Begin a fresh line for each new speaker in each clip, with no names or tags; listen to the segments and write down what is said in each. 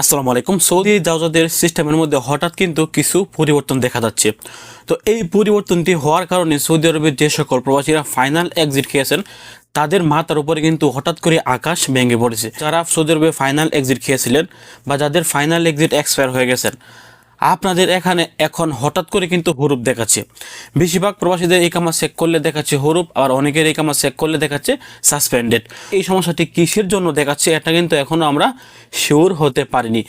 আসসালামু আলাইকুম। সৌদি জাহাজদের সিস্টেমের মধ্যে হঠাৎ কিন্তু কিছু পরিবর্তন দেখা যাচ্ছে। তো এই পরিবর্তনটি হওয়ার কারণে সৌদি আরবের যে সকল প্রবাসীরা ফাইনাল এক্সিট খেয়েছেন, তাদের মাথার উপরে কিন্তু হঠাৎ করে আকাশ ভেঙে পড়েছে। যারা সৌদি আরবে ফাইনাল এক্সিট খেয়েছিলেন বা যাদের ফাইনাল এক্সিট এক্সপায়ার হয়ে গেছেন আপনাদের এখানে এখন হঠাৎ করে কিন্তু হরুপ দেখাচ্ছে। বেশিরভাগ প্রবাসীদের এই কামা চেক করলে দেখাচ্ছে হরুপ আর অনেকের এই কামা চেক করলে দেখাচ্ছে সাসপেন্ডেড এই সমস্যাটি কিসের জন্য দেখাচ্ছে এটা কিন্তু এখনও আমরা শিওর হতে পারিনি।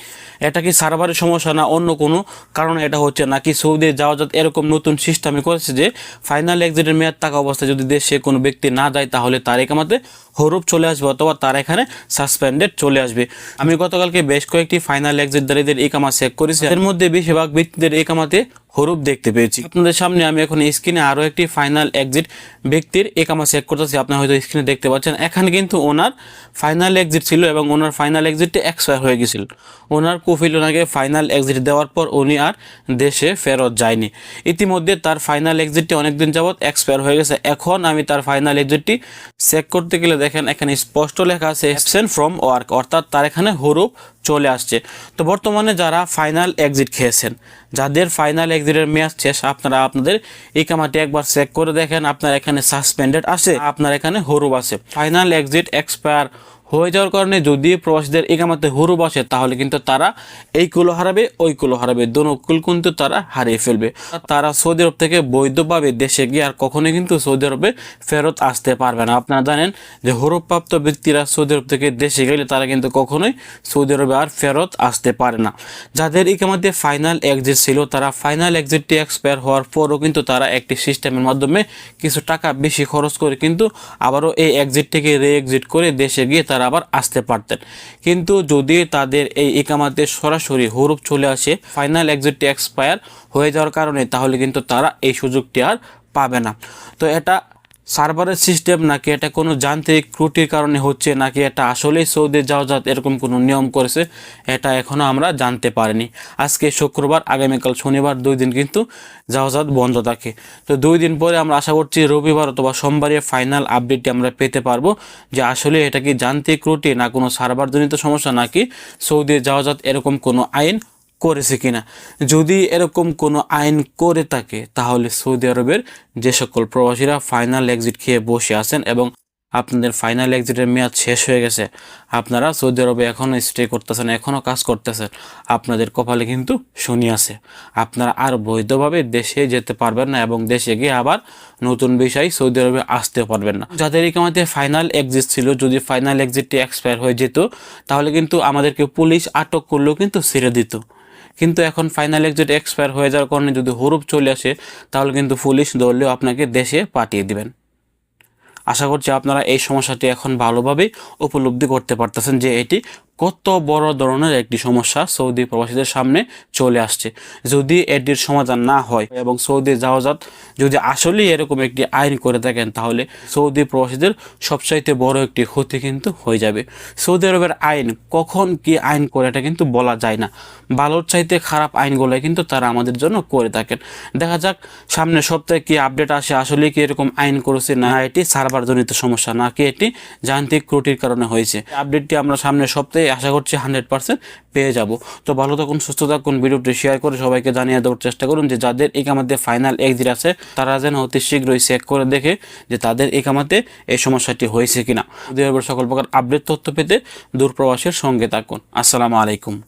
এটা কি সার্ভারের সমস্যা না অন্য কোনো? কারণে এটা হচ্ছে নাকি সৌদি যাওয়া যাত এরকম নতুন সিস্টেমে করেছে যে ফাইনাল এক্সিটের মেয়াদ থাকা অবস্থায় যদি দেশে কোনো ব্যক্তি না যায় তাহলে তার এই কামাতে হরুপ চলে আসবে অথবা তার এখানে সাসপেন্ডেড চলে আসবে। আমি গতকালকে বেশ কয়েকটি ফাইনাল এক্সিটদারীদের এই কামা চেক করেছি। এর মধ্যে বেশিরভাগ ব্যক্তিদের একামাতে কামাতে হরুপ দেখতে পেয়েছি। আপনাদের সামনে আমি এখন স্ক্রিনে আরও একটি ফাইনাল এক্সিট ব্যক্তির একামা চেক করতেছি। আপনি হয়তো স্ক্রিনে দেখতে পাচ্ছেন, এখানে কিন্তু ওনার ফাইনাল এক্সিট ছিল এবং ওনার ফাইনাল এক্সিটটি এক্সপায়ার হয়ে গেছিল। ওনার কুফিল ওনাকে ফাইনাল এক্সিট দেওয়ার পর উনি আর দেশে ফেরত যায়নি। ইতিমধ্যে তার ফাইনাল এক্সিটটি অনেকদিন যাবৎ এক্সপায়ার হয়ে গেছে। এখন আমি তার ফাইনাল এক্সিটটি চেক করতে গেলে দেখেন, এখানে স্পষ্ট লেখা আছে অ্যাবসেন্ট ফ্রম ওয়ার্ক অর্থাৎ তার এখানে হরুপ চলে আসছে। তো বর্তমানে যারা ফাইনাল এক্সিট খেয়েছেন, যাদের ফাইনাল এক্সিটের মেয়াদ শেষ, আপনারা আপনাদের এই কামাটি একবার চেক করে দেখেন, আপনার এখানে সাসপেন্ডেড আছে, আপনার এখানে হরুব আছে। ফাইনাল এক্সিট এক্সপায়ার হয়ে যাওয়ার কারণে যদি প্রবাসীদের একামাতে হুরুপ বসে, তাহলে কিন্তু তারা এই কুলো হারাবে, ওই কুলো হারাবে। দোনো কুল কিন্তু তারা হারিয়ে ফেলবে। তারা সৌদি আরব থেকে বৈধভাবে দেশে গিয়ে আর কখনোই কিন্তু সৌদি আরবে ফেরত আসতে পারবে না। আপনারা জানেন যে হরুপ্রাপ্ত ব্যক্তিরা সৌদি আরব থেকে দেশে গেলে তারা কিন্তু কখনোই সৌদি আরবে আর ফেরত আসতে পারে না। যাদের ইকামাতে ফাইনাল এক্সিট ছিল, তারা ফাইনাল এক্সিটটি এক্সপায়ার হওয়ার পরও কিন্তু তারা একটি সিস্টেমের মাধ্যমে কিছু টাকা বেশি খরচ করে কিন্তু আবারও এই এক্সিট থেকে রে এক্সিট করে দেশে গিয়ে তারা আবার আসতে পারতেন। কিন্তু যদি তাদের এই একামাতে সরাসরি হরুপ চলে আসে, ফাইনাল এক্সিটটি এক্সপায়ার হয়ে যাওয়ার কারণে, তাহলে কিন্তু তারা এই সুযোগটি আর পাবে না। তো এটা সার্ভারের সিস্টেম নাকি এটা কোনো যান্ত্রিক ত্রুটির কারণে হচ্ছে, নাকি এটা আসলেই সৌদি যাওয়াজাত এরকম কোনো নিয়ম করেছে, এটা এখনও আমরা জানতে পারিনি। আজকে শুক্রবার, আগামীকাল শনিবার, দুই দিন কিন্তু যাওয়াজাত বন্ধ থাকে। তো দুই দিন পরে আমরা আশা করছি রবিবার অথবা সোমবারে ফাইনাল আপডেটটি আমরা পেতে পারব যে আসলে এটা কি যান্ত্রিক ত্রুটি না কোনো সার্ভারজনিত সমস্যা, নাকি সৌদি যাওয়াজাত এরকম কোনো আইন করেছে কিনা। যদি এরকম কোনো আইন করে থাকে, তাহলে সৌদি আরবের যে সকল প্রবাসীরা ফাইনাল এক্সিট খেয়ে বসে আছেন এবং আপনাদের ফাইনাল এক্সিটের মেয়াদ শেষ হয়ে গেছে, আপনারা সৌদি আরবে এখনও স্টে করতেছেন এখনও কাজ করতেছেন, আপনাদের কপালে কিন্তু শনি আছে। আপনারা আর বৈধভাবে দেশে যেতে পারবেন না এবং দেশে গিয়ে আবার নতুন বিষয় সৌদি আরবে আসতে পারবেন না। যাদের ইকামাতে ফাইনাল এক্সিট ছিল, যদি ফাইনাল এক্সিটটি এক্সপায়ার হয়ে যেত, তাহলে কিন্তু আমাদেরকে পুলিশ আটক করলেও কিন্তু ছেড়ে দিত। কিন্তু এখন ফাইনাল এক্সিট এক্সপায়ার হয়ে যাওয়ার কারণে যদি হরুপ চলে আসে, তাহলে কিন্তু পুলিশ দৌড়লেও আপনাকে দেশে পাঠিয়ে দিবেন। আশা করছি আপনারা এই সমস্যাটি এখন ভালোভাবে উপলব্ধি করতে পারতেছেন যে এটি কত বড় ধরনের একটি সমস্যা সৌদি প্রবাসীদের সামনে চলে আসছে। যদি এটির সমাধান না হয় এবং সৌদি জাহাজাত যদি আসলেই এরকম একটি আইন করে থাকেন, তাহলে সৌদি প্রবাসীদের সবচাইতে বড় একটি ক্ষতি কিন্তু হয়ে যাবে। সৌদি আরবের আইন, কখন কি আইন করে এটা কিন্তু বলা যায় না। ভালোর চাইতে খারাপ আইনগুলো কিন্তু তারা আমাদের জন্য করে থাকেন। দেখা যাক সামনে সপ্তাহে কি আপডেট আসে আসলে কি এরকম আইন করেছে, না এটি সার্ভারজনিত সমস্যা, নাকি এটি যান্ত্রিক ক্রুটির কারণে হয়েছে। আপডেটটি আমরা সামনের সপ্তাহে আশা করছি হান্ড্রেড পার্সেন্ট পেয়ে যাব। তো ভালো থাকুন, সুস্থ থাকুন, ভিডিওটি শেয়ার করে সবাইকে জানিয়ে দেওয়ার চেষ্টা করুন যে যাদের এই কামাতে ফাইনাল এক্সিট আছে, তারা যেন অতি শীঘ্রই চেক করে দেখে যে তাদের এই কামাতে এই সমস্যাটি হয়েছে কিনা। দুই সকল প্রকার আপডেট তথ্য পেতে দূরপ্রবাসের সঙ্গে থাকুন। আসসালামু আলাইকুম।